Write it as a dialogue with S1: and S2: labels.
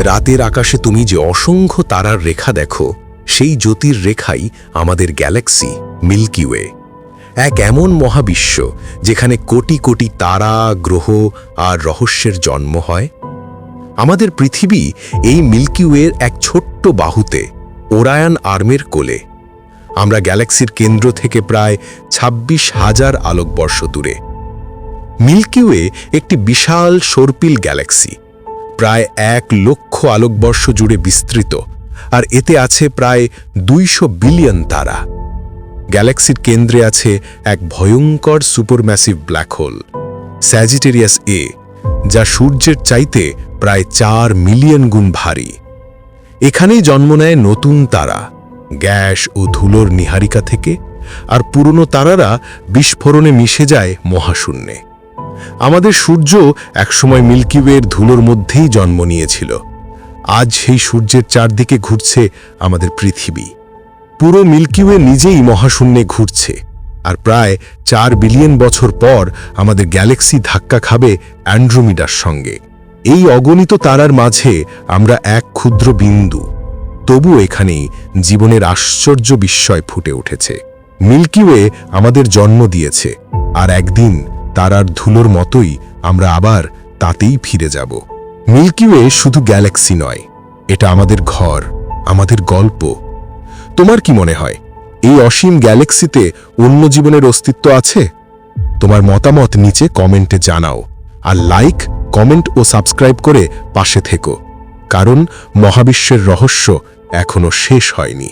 S1: রাতের আকাশে তুমি যে অসংখ্য তারার রেখা দেখো, সেই জ্যোতির রেখাই আমাদের গ্যালাক্সি, মিল্কি ওয়ে। এক এমন মহাবিশ্ব যেখানে কোটি কোটি তারা, গ্রহ আর রহস্যের জন্ম হয়। আমাদের পৃথিবী এই মিল্কি ওয়ের এক ছোট্ট বাহুতে, ওরায়ান আর্মের কোলে। আমরা গ্যালাক্সির কেন্দ্র থেকে প্রায় ২৬ হাজার আলোকবর্ষ দূরে। মিল্কি ওয়ে একটি বিশাল সর্পিল গ্যালাক্সি। প্রায় এক লক্ষ আলোকবর্ষ জুড়ে বিস্তৃত, আর এতে আছে প্রায় দুইশো বিলিয়ন তারা। গ্যালাক্সির কেন্দ্রে আছে এক ভয়ঙ্কর supermassive black hole, Sagittarius A, যা সূর্যের চাইতে প্রায় চার মিলিয়ন গুণ ভারী। এখানেই জন্ম নেয় নতুন তারা, গ্যাস ও ধুলোর নিহারিকা থেকে, আর পুরনো তারারা বিস্ফোরণে মিশে যায় মহাশূন্যে। আমাদের সূর্য একসময় মিল্কি ওয়ের ধুলোর মধ্যেই জন্ম নিয়েছিল। আজ সেই সূর্যের চারদিকে ঘুরছে আমাদের পৃথিবী। পুরো মিল্কি ওয়ে নিজেই মহাশূন্যে ঘুরছে, আর প্রায় চার বিলিয়ন বছর পর আমাদের গ্যালাক্সি ধাক্কা খাবে অ্যান্ড্রোমিডার সঙ্গে। এই অগণিত তারার মাঝে আমরা এক ক্ষুদ্র বিন্দু। তবু এখানেই জীবনের আশ্চর্য বিস্ময় ফুটে উঠেছে। মিল্কি ওয়ে আমাদের জন্ম দিয়েছে, আর একদিন তারার ধুলোর মতোই আমরা আবার তাতেই ফিরে যাব। মিল্কি ওয়ে শুধু গ্যালাক্সি নয়, এটা আমাদের ঘর, আমাদের গল্প। তোমার কি মনে হয়, এই অসীম গ্যালাক্সিতে অন্য জীবনের অস্তিত্ব আছে? তোমার মতামত নিচে কমেন্টে জানাও, আর লাইক, কমেন্ট ও সাবস্ক্রাইব করে পাশে থেকো, কারণ মহাবিশ্বের রহস্য এখনও শেষ হয়নি।